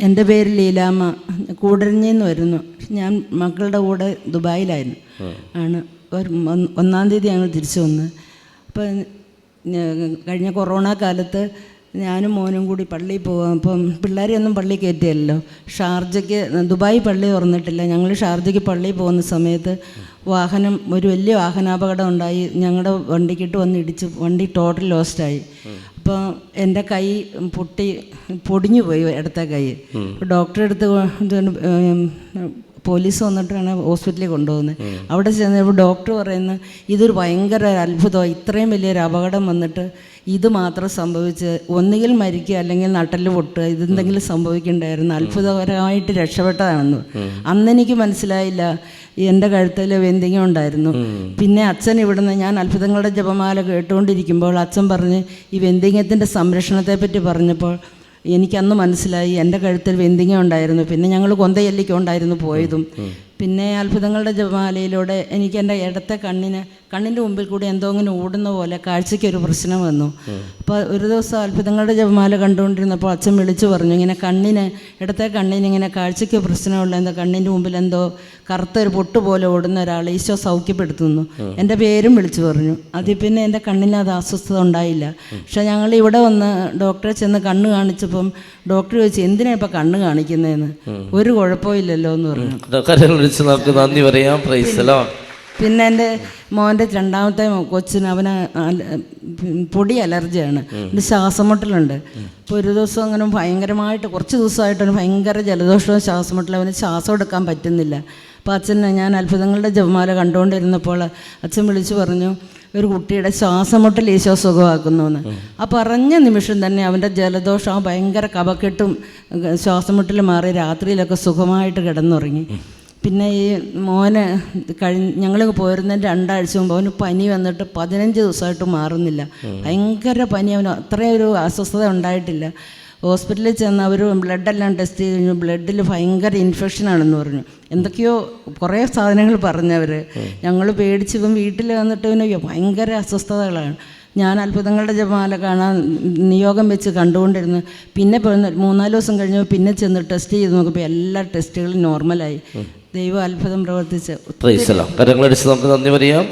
എന്റെ പേര് ലീലാമ്മ. കൂടരഞ്ഞെന്ന് വരുന്നു. ഞാൻ മക്കളുടെ കൂടെ ദുബായിലായിരുന്നു. ആണ്. ഒരു ഒന്നാം തീയതി ഞങ്ങൾ തിരിച്ചു വന്ന്. അപ്പം കഴിഞ്ഞ കൊറോണ കാലത്ത് ഞാനും മോനും കൂടി പള്ളിയിൽ പോകാം അപ്പം പിള്ളേരെയൊന്നും പള്ളി കയറ്റിയല്ലോ ഷാർജയ്ക്ക് ദുബായ് പള്ളി തുറന്നിട്ടില്ല. ഞങ്ങൾ ഷാർജയ്ക്ക് പള്ളിയിൽ പോകുന്ന സമയത്ത് വാഹനം ഒരു വലിയ വാഹനാപകടം ഉണ്ടായി. ഞങ്ങളുടെ വണ്ടിക്കിട്ട് വന്ന് ഇടിച്ച് വണ്ടി ടോട്ടൽ ലോസ്റ്റായി. അപ്പോൾ എന്റെ കൈ പൊട്ടി പൊടിഞ്ഞു പോയി ഇടത്തെ കൈ. ഡോക്ടറെ അടുത്ത് പോലീസ് വന്നിട്ടാണ് ഹോസ്പിറ്റലിൽ കൊണ്ടുപോകുന്നത്. അവിടെ ചെന്നപ്പോൾ ഡോക്ടർ പറയുന്നത് ഇതൊരു ഭയങ്കര അത്ഭുതമാണ് ഇത്രയും വലിയൊരു അപകടം വന്നിട്ട് ഇത് മാത്രം സംഭവിച്ച് ഒന്നുകിൽ മരിക്കുക അല്ലെങ്കിൽ നട്ടൽ പൊട്ടുക ഇതെന്തെങ്കിലും സംഭവിക്കണ്ടായിരുന്നു അത്ഭുതകരമായിട്ട് രക്ഷപ്പെട്ടതാണെന്ന്. അന്ന് എനിക്ക് മനസ്സിലായില്ല എന്റെ കഴുത്തിൽ എന്തെങ്കിലും ഉണ്ടായിരുന്നു. പിന്നെ അച്ഛൻ ഇവിടുന്ന് ഞാൻ അത്ഭുതങ്ങളുടെ ജപമാല കേട്ടുകൊണ്ടിരിക്കുമ്പോൾ അച്ഛൻ പറഞ്ഞ് ഈ വെന്തിങ്ങത്തിന്റെ സംരക്ഷണത്തെപ്പറ്റി പറഞ്ഞപ്പോൾ എനിക്കന്ന് മനസ്സിലായി എന്റെ കഴുത്തിൽ വെന്തിങ്ങ ഉണ്ടായിരുന്നു. പിന്നെ ഞങ്ങൾ കൊന്തയല്ലിക്കൊണ്ടായിരുന്നു പോയതും. പിന്നെ അത്ഭുതങ്ങളുടെ ജപമാലയിലൂടെ എനിക്ക് എന്റെ ഇടത്തെ കണ്ണിന് കണ്ണിന്റെ മുമ്പിൽ കൂടി എന്തോ ഇങ്ങനെ ഓടുന്ന പോലെ കാഴ്ചയ്ക്ക് ഒരു പ്രശ്നം വന്നു. അപ്പോൾ ഒരു ദിവസം അത്ഭുതങ്ങളുടെ ജപമാല കണ്ടുകൊണ്ടിരുന്നപ്പോൾ അച്ഛൻ വിളിച്ചു പറഞ്ഞു ഇങ്ങനെ കണ്ണിന് ഇടത്തെ കണ്ണിന് ഇങ്ങനെ കാഴ്ചയ്ക്ക് പ്രശ്നമുള്ള എന്താ കണ്ണിന്റെ മുമ്പിൽ എന്തോ കറുത്ത ഒരു പൊട്ട് പോലെ ഓടുന്ന ഒരാൾ ഈശോ സൗഖ്യപ്പെടുത്തുന്നു. എന്റെ പേരും വിളിച്ചു പറഞ്ഞു. അതിൽ പിന്നെ എന്റെ കണ്ണിന് അത് അസ്വസ്ഥത ഉണ്ടായില്ല. പക്ഷേ ഞങ്ങൾ ഇവിടെ വന്ന് ഡോക്ടറെ ചെന്ന് കണ്ണ് കാണിച്ചപ്പം ഡോക്ടർ ചോദിച്ചു എന്തിനാണ് ഇപ്പം കണ്ണ് കാണിക്കുന്നതെന്ന്? ഒരു കുഴപ്പമില്ലല്ലോ എന്ന് പറഞ്ഞു. നന്ദി പറയാം. പ്രൈസലോ പിന്നെ എന്റെ മോന്റെ രണ്ടാമത്തെ കൊച്ചിന് അവന് പൊടി അലർജിയാണ്. എന്റെ ശ്വാസമുട്ടലുണ്ട്. അപ്പോൾ ഒരു ദിവസം അങ്ങനെ ഭയങ്കരമായിട്ട് കുറച്ച് ദിവസമായിട്ടാണ് ഭയങ്കര ജലദോഷവും ശ്വാസമുട്ടലും അവന് ശ്വാസം എടുക്കാൻ പറ്റുന്നില്ല. അപ്പോൾ അച്ഛൻ ഞാൻ അത്ഭുതങ്ങളുടെ ജപമാല കണ്ടുകൊണ്ടിരുന്നപ്പോൾ അച്ഛൻ വിളിച്ചു പറഞ്ഞു ഒരു കുട്ടിയുടെ ശ്വാസമുട്ടൽ ഈശോ സുഖമാക്കുന്നു എന്ന് ആ പറഞ്ഞ നിമിഷം തന്നെ അവന്റെ ജലദോഷം ഭയങ്കര ഭയങ്കര കപക്കെട്ടും ശ്വാസമുട്ടൽ മാറി രാത്രിയിലൊക്കെ സുഖമായിട്ട് കിടന്നുറങ്ങി. പിന്നെ ഈ മോന് കഴിഞ്ഞ ഞങ്ങൾ പോരുന്നതിന് രണ്ടാഴ്ച മുമ്പ് അവന് പനി വന്നിട്ട് പതിനഞ്ച് ദിവസമായിട്ട് മാറുന്നില്ല. ഭയങ്കര പനി. അവന് അത്രയും ഒരു അസ്വസ്ഥത ഉണ്ടായിട്ടില്ല. ഹോസ്പിറ്റലിൽ ചെന്ന് അവർ ബ്ലഡെല്ലാം ടെസ്റ്റ് ചെയ്ത് കഴിഞ്ഞു ബ്ലഡിൽ ഭയങ്കര ഇൻഫെക്ഷനാണെന്ന് പറഞ്ഞു. എന്തൊക്കെയോ കുറേ സാധനങ്ങൾ പറഞ്ഞവർ ഞങ്ങൾ പേടിച്ച് ഇപ്പം വീട്ടിൽ വന്നിട്ട് പിന്നെ ഭയങ്കര അസ്വസ്ഥതകളാണ്. ഞാൻ അത്ഭുതങ്ങളുടെ ജപമാല കാണാൻ നിയോഗം വെച്ച് കണ്ടുകൊണ്ടിരുന്നു. പിന്നെ മൂന്നാൽ ദിവസം കഴിഞ്ഞപ്പോൾ പിന്നെ ചെന്ന് ടെസ്റ്റ് ചെയ്ത് നോക്കുമ്പോൾ എല്ലാ ടെസ്റ്റുകളും നോർമലായി. ദൈവം അത്ഭുതം പ്രവർത്തിച്ച് നന്ദി പറയാം.